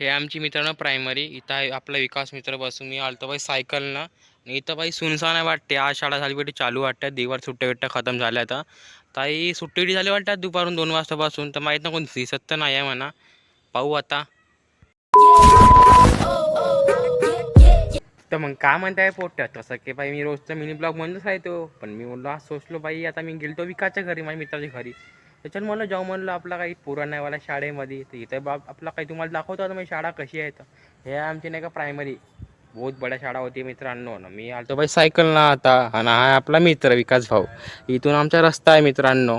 हे आमची मित्रांनो प्रायमरी इथं आहे आपला विकास मित्र बसून. मी आलतो बाई सायकलनं. आणि इथं बाई सुनसान आहे वाटते. आज शाळा झाली बेटी चालू वाटतात दिवार सुट्ट्या बिट्ट्या खतम झाल्या आता. ताई सुट्टी झाली वाटतात दुपारून दोन वाजतापासून? तर माहीत ना कोण दिसत तर नाही आहे म्हणा. पाहू आता. तर मग काय म्हणताय पोट्ट तसं की बाई मी रोजचा मिनी ब्लॉग म्हणतोच आहे तो पण मी म्हणलो आज सोचलो बाई आता मी गेलतो विकासच्या घरी माझ्या मित्राच्या घरी. त्याच्यात म्हणलं जाऊ म्हणलं आपला काही पुराण्यावाला शाळेमध्ये. तर इथं बाप आपला काही तुम्हाला दाखवतो आता माझी शाळा कशी आहे तर हे आमची नाही का प्रायमरी बहुत बड्या शाळा होती मित्रांनो. ना मी आलतो बाई सायकल ना आता. आणि हा आपला मित्र विकास भाऊ. इथून आमचा रस्ता आहे मित्रांनो.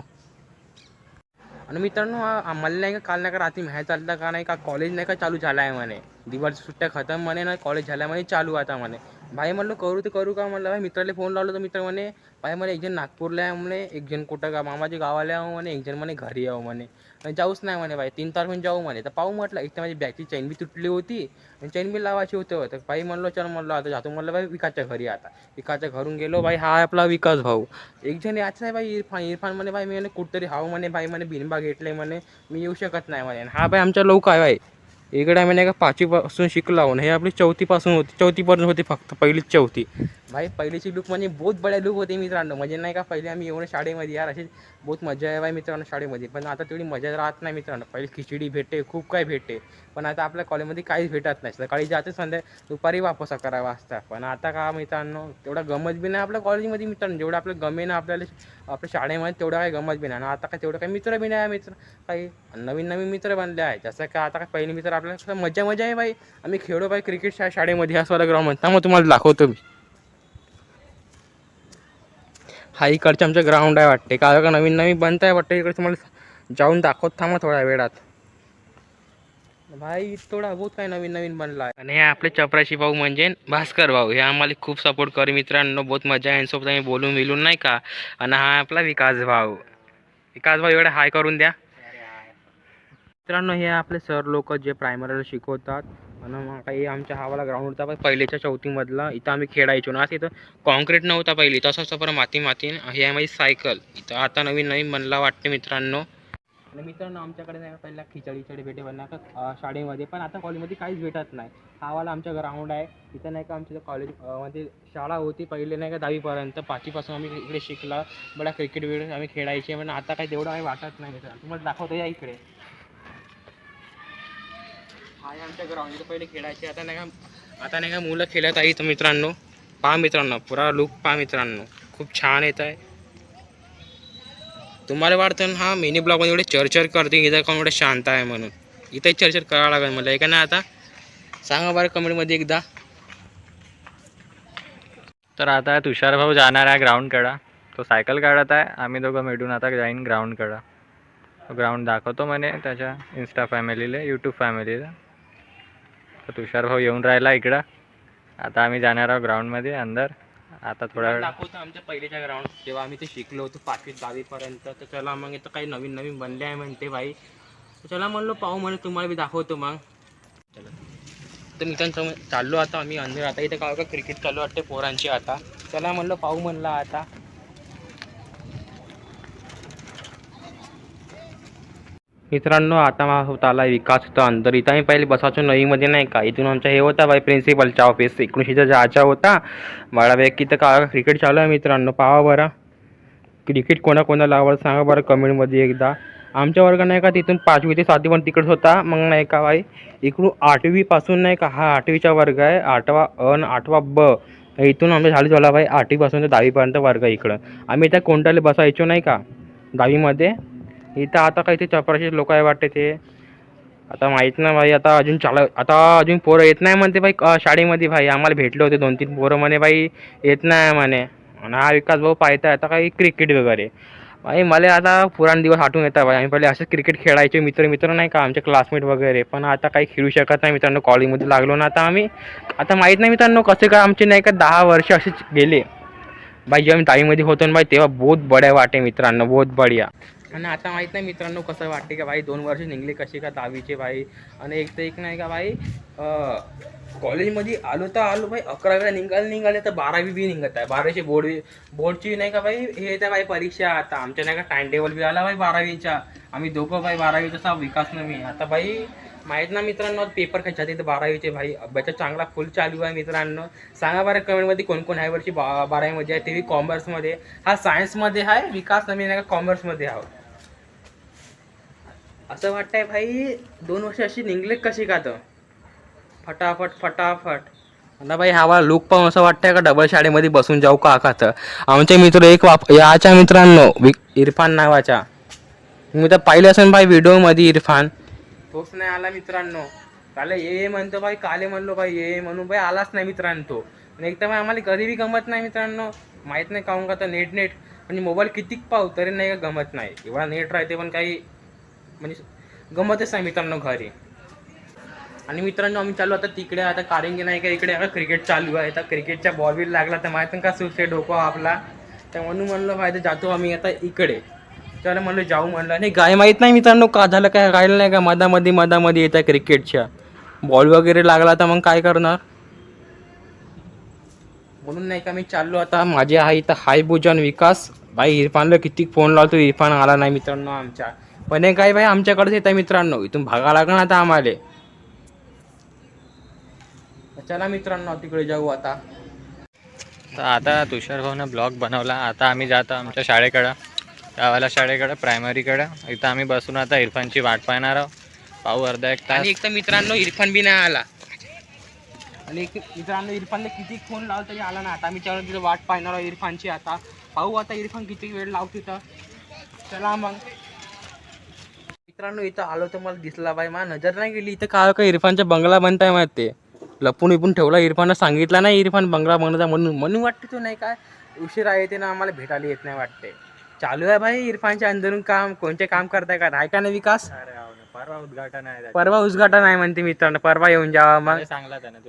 आणि मित्रांनो आम्हाला नाही का काल नाही का रात्री माहीत चालतं का नाही का कॉलेज नाही का चालू झाला आहे म्हणे. दिवाळी सुट्ट्या खतम म्हणे ना कॉलेज झाल्या म्हणे चालू आता म्हणे. भाई म्हणलं करू तर करू का? म्हणलं भाई मित्राला फोन लावलो तर मित्र म्हणे भाई म्हणे एक जण नागपूरला आहे म्हणे एक जण कुठं का मामाच्या गावाला यावं म्हणे एक जण म्हणे घरी यावं म्हणे. जाऊच नाही म्हणे भाई तीन तारखेहून जाऊ म्हणे. तर पाहू म्हटलं एक तर माझी बॅगची चैन बी तुटली होती आणि चैन बी लावायची होतं. तर भाई म्हणलो चल म्हणलं आता जातो. म्हणलं भाई विकासच्या घरी आता. विकासच्या घरून गेलो भाई हा आपला विकास भाऊ. एक जण याच आहे भाई इरफान इरफान म्हणे भाई मी म्हणे कुठतरी हाव म्हणे भाई म्हणे बिनबा घेतले म्हणे मी येऊ शकत नाही म्हणे. हा भाई आमच्या लोक आहे भाई. इकडे आम्ही नाही का पाचवीपासून शिकलो आहोत. हे आपली चौथीपासून होती. चौथीपर्यंत होती फक्त पहिलीच चौथी. भाई पहिलीची लुक म्हणजे बहुत बड्या लुक होते मित्रांनो. म्हणजे नाही का पहिले आम्ही एवढं शाळेमध्ये यार अशी बहुत मजा आहे भाई मित्रांनो शाळेमध्ये. पण आता तेवढी मजा राहत नाही मित्रांनो. पहिले खिचडी भेटते खूप काही भेटते. पण आता आपल्या कॉलेजमध्ये काहीच भेटत नाही. सकाळी जाते संध्या दुपारी वापस अकरा वाजता. पण आता का मित्रांनो तेवढा गमत बी नाही आपल्या कॉलेजमध्ये मित्रांनो. जेवढं आपलं गमे ना आपल्याला आपल्या शाळेमध्ये तेवढं काही गमत बी नाही. आता काय तेवढं काही मित्र बी नाही आहे मित्र. काही नवीन नवीन मित्र बनले आहे जसं का आता काय पहिले मित्र आपल्याला मजा मजा आहे बाई. आम्ही खेळो बाई क्रिकेट शा शाळेमध्ये ह्या ग्राउंड म्हणता मग तुम्हाला दाखवतो मी. हा इकडचं आमचं ग्राउंड आहे वाटते. का का नवीन नवीन बनत आहे वाटतं इकडे तुम्हाला जाऊन दाखवत थांबा थोड्या वेळात. भाई थोडा बहुत काही नवीन नवीन बनला आहे आणि हे आपले चपराशी भाऊ म्हणजे भास्कर भाऊ. हे आम्हाला खूप सपोर्ट कर मित्रांनो. बहुत मजा आहे. यांच्यासोबत आम्ही बोलून मिलून नाही का? आणि हा आपला विकास भाऊ. विकास भाऊ एवढा हाय करून द्या. मित्रांनो हे आपले सर लोक जे प्रायमरीला शिकवतात आणि मग काही आमच्या हावाला ग्राउंड होता पण पहिलेच्या चौथीमधला. इथं आम्ही खेळायचो ना. इथं कॉन्क्रीट नव्हता पहिली. तसंच परत माती माती हे आहे माझी सायकल इथं आता नवीन नवीन बनला वाटते मित्रांनो. आणि मित्रांनो आमच्याकडे नाही का पहिला खिचडी खिचडी भेटे बनला का? शाळेमध्ये. पण आता कॉलेजमध्ये काहीच भेटत नाही. हावाला आमच्या ग्राउंड आहे. इथं नाही का आमच्या कॉलेजमध्ये शाळा होती पहिले नाही का दहावीपर्यंत. पाचवीपासून आम्ही इकडे शिकला. बडा क्रिकेट वगैरे आम्ही खेळायचे. पण आता काही तेवढं काही वाटत नाही मित्रांनो. तुम्हाला दाखवतो या इकडे. हा आमच्या ग्राउंड इथं पहिले खेळायचे. आता नाही का आता नाही का मुलं खेळत आहे इथं मित्रांनो. पहा मित्रांनो पुरा लुक पहा मित्रांनो. खूप छान येत आहे. तुम्हाला वाटतं हा मिनी ब्लॉगमध्ये एवढे चर्चर करते इथं कोण एवढं शांत आहे म्हणून. इथे चर्चर करावं लागेल मला. एका नाही आता सांगा बरं कमेंटमध्ये एकदा. तर आता तुषार भाऊ जाणार आहे ग्राउंडकडं तो सायकल काढत आहे. आम्ही दोघं मिळून आता जाईन ग्राउंडकडं तो ग्राउंड दाखवतो म्हणे त्याच्या इन्स्टा फॅमिलीला यूट्यूब फॅमिलीला तर तुषार भाऊ येऊन राहिला इकडं. आता आम्ही जाणार आहोत ग्राउंडमध्ये अंदर. आता थोडा वेळ दाखवतो आमच्या पहिलेच्या ग्राउंड जेव्हा आम्ही ते शिकलो होतो पाचवी दहावीपर्यंत तर चला मग इथं काही नवीन नवीन बनले आहे म्हणते भाई. चला म्हणलो पाहू म्हणे तुम्हाला मी दाखवतो मग. चला. तर मित्रांचं चाललो आता आम्ही अंदर. आता इथं काय का क्रिकेट चालू वाटते पोरांची आता. चला म्हणलं पाहू म्हणलं आता. मित्रांनो आता मा होत आला विकास होता अंदर इथं आम्ही पहिले बसायचो नवीमध्ये नाही का? इथून आमच्या हे होता बाई प्रिन्सिपलच्या ऑफिस एकोणीसशेचा जायचा होता. बाळापैकी तर का क्रिकेट चालू आहे मित्रांनो? पाहा बरं. क्रिकेट कोणाकोणाला आवडत सांगा बरं कमेंटमध्ये एकदा. आमच्या वर्ग नाही का तिथून पाचवी ते सातवी पण तिकडच होता. मग नाही का बाई इकडून आठवीपासून नाही का हा आठवीचा वर्ग आहे. आठवा अन आठवा ब. इथून आमच्या झाली झाला बाई आठवीपासून ते दहावीपर्यंत वर्ग आहे इकडं. आम्ही त्या कोणत्याला बसायचो नाही का दहावीमध्ये. इथं आता काही ते चपराचे लोक आहे वाटते ते. आता माहीत नाही भाई आता अजून चाला आता अजून पोरं येत नाही म्हणते भाई शाळेमध्ये भाई. आम्हाला भेटले होते दोन तीन पोरं म्हणे भाई येत नाही म्हणे. आणि हा विकास भाऊ पाहता आता काही क्रिकेट वगैरे. भाई मला आता पुराण दिवस आठवून येतात भाई. आम्ही पहिले असेच क्रिकेट खेळायचे मित्र मित्र नाही का आमचे क्लासमेट वगैरे. पण आता काही खेळू शकत नाही मित्रांनो कॉलेजमध्ये लागलो ना आता आम्ही. आता माहीत नाही मित्रांनो कसे काय आमचे नाही का दहा वर्ष असेच गेले. भाई जेव्हा मी दहावीमध्ये होतो ना भाई तेव्हा बहुत बड्या वाटे मित्रांनो बहुत बढिया. आणि आता माहीत नाही मित्रांनो कसं वाटते का भाई दोन वर्ष निघले कसे का दहावीचे भाई आणि एक तर एक नाही का भाई कॉलेजमध्ये आलो तर आलो भाई अकरावीला निघाले निघाले तर बारावी बी निघत आहे. बारावीची बोर्ड बोर्डची नाही का भाई हे तर भाई परीक्षा आता. आमच्या नाही का टाइम टेबल बी आला भाई बारावीच्या. आम्ही दोघं भाई बारावीचा सा विकास नाही मी. आता भाई माहीत ना मित्रांनो पेपर कशात इथे बारावीचे भाई. अभ्यास चांगला फुल चालू आहे मित्रांनो. सांगा बरं कमेंटमध्ये कोण कोण ह्या वर्षी बा बारावीमध्ये आहे? ते बी कॉमर्समध्ये हा सायन्समध्ये आहे विकास नवीन आहे का कॉमर्समध्ये आहे असं वाटतंय भाई दोन वर्ष अशी निघले कशी का तर? फटाफट फटाफट. ना भाई हवा लुक पाहून असं वाटतंय का डबल शाळेमध्ये बसून जाऊ का का तर? आमचे मित्र एक वाप याच्या मित्रांनो वि इरफान नावाच्या. मी तर पाहिलं असेल भाई व्हिडिओमध्ये इरफान. तोच नाही आला मित्रांनो. काले ये ये म्हणतो भाई काले म्हणलो भाई ये म्हणून भाई आलाच नाही मित्रांनो तो. आणि एक तर भाई आम्हाला कधी बी गमत नाही मित्रांनो. माहीत नाही काहून का तर नेट नेट म्हणजे मोबाईल कितीक पाहू तरी नाही का गमत नाही. एवढा नेट राहते पण काही म्हणजे गमतच नाही मित्रांनो घरी. आणि मित्रांनो आम्ही चालू आता तिकडे आता कारिंगी नाही का इकडे आता क्रिकेट चालू आहे. आता क्रिकेटच्या बॉल लागला तर माहिती का सुसे डोकं आपला. तर म्हणून म्हणलं पाहिजे जातो आम्ही आता इकडे. त्याला म्हणलं जाऊ म्हणलं. नाही गाय माहीत नाही मित्रांनो का झालं काय राहिलं नाही का? मधामध्ये मधामध्ये येत आहे क्रिकेटच्या बॉल वगैरे लागला तर मग काय करणार? म्हणून नाही का मी चाललो आता. माझे आहे इथं हाय भोजन विकास. भाई इरफानला किती फोन लावतो इरफान आला नाही मित्रांनो आमच्या. पण हे काय भाई आमच्याकडेच येत आहे मित्रांनो. इथून भागा लागणार आता आम्हाला. चला मित्रांनो तिकडे जाऊ आता. तर आता तुषार भाऊनं ब्लॉग बनवला. आता आम्ही जातो आमच्या शाळेकडं. गावाला शाळेकडं प्रायमरीकडं. इथं आम्ही बसून आता इरफानची वाट पाहणार आहोत. पाहू अर्धा एक तास. आणि एक तर मित्रांनो इरफान बी नाही आला. आणि मित्रांनो इरफानला किती फोन लावला तरी आला ना आता आम्ही त्यावर तिथे वाट पाहणार आहोत इरफानची. आता पाहू आता इरफान किती वेळ लावतो तिथं चला मग. मित्रांनो इथं आलो तर मला दिसला बाई मला नजर नाही गेली. इथं काय का इरफानचा बंगला बनताय माहीत ते लपून विपून ठेवला इरफाननं सांगितला नाही इरफान बंगला बनवता म्हणून. म्हणून वाटते तो नाही काय उशिरा येते ना आम्हाला भेटायला येत नाही वाटते. चालू आहे भाई इरफानच्या अंदरून काम. कोणते काम करताय का? का नाही विकास? अरे हो ना, परवा उद्घाटन आहे. परवा उद्घाटन आहे म्हणते मित्रांनो परवा येऊन जावा मग. मला सांगला त्यानं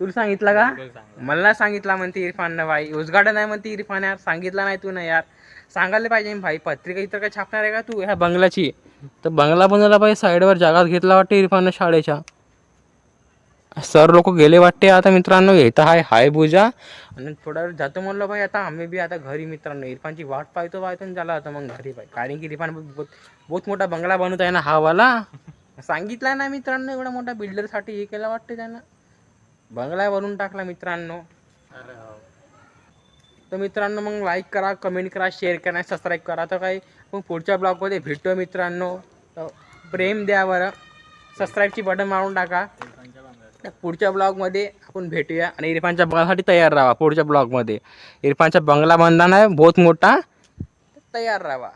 तुला सांगितलं का. मला सांगितलं म्हणते इरफाननं भाई उद्घाटन आहे म्हणते इरफान यार सांगितलं नाही तू ना यार. सांगायला पाहिजे भाई पत्रिका इतर काय छापणार आहे का तू? ह्या बंगल्याची. तर बंगला बनवला पाहिजे साईडवर जागा घेतला वाटते इरफाननं शाळेच्या. सर लोक गेले वाटते आता मित्रांनो येतं हाय हाय पूजा आणि थोडा वेळ जातो म्हणलं भाई आता आम्ही बी आता घरी मित्रांनो. इरफानची वाट पाहतो पाहतो झाला आता मग घरी पाहिजे कारण की इरफान बहुत मोठा बंगला बनवत आहे ना हा वाला. सांगितलं ना मित्रांनो एवढा मोठा बिल्डरसाठी हे केला वाटते त्यानं. बंगला बनवून टाकला मित्रांनो. अरे. तर मित्रांनो मग लाईक करा कमेंट करा शेअर करा सबस्क्राईब करा. तर काही मग पुढच्या ब्लॉगमध्ये भेटतो हो मित्रांनो. प्रेम द्या बरं. सबस्क्राईबची बटन मारून टाका. पुढच्या ब्लॉगमध्ये आपण भेटूया. आणि इरफानच्या बंगल्यासाठी तयार राहा पुढच्या ब्लॉगमध्ये इरफानचा बंगला बंधन आहे बहुत मोठा. तयार राहा.